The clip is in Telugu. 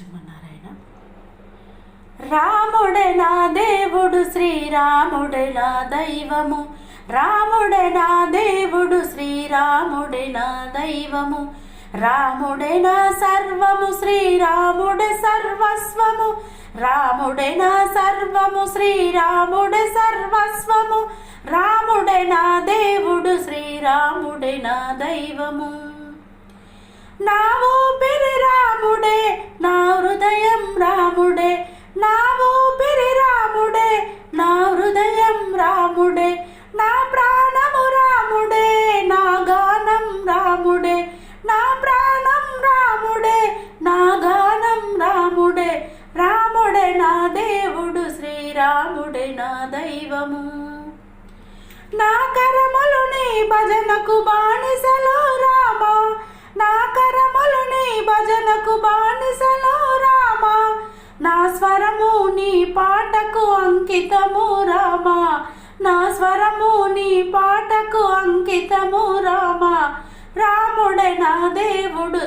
శ్రీమన్నారాయణ రాముడే నా దేవుడు శ్రీరాముడే నా దైవము. రాముడే నా దేవుడు శ్రీరాముడే నా దైవము. రాముడే నా సర్వము శ్రీరాముడే సర్వస్వము. రాముడే నా సర్వము శ్రీరాముడే సర్వస్వము. రాముడే నా దేవుడు శ్రీరాముడే నా దైవము. నా శ్రీరాముడే నా దైవము. నా కరములు నీ భజనకు బానిసలో రామా. నా కరములు నీ భజనకు బానిసలో రామా. నా స్వరము నీ పాటకు అంకితము రామా. నా స్వరము నీ పాటకు అంకితము రామా. రాముడే నా దేవుడు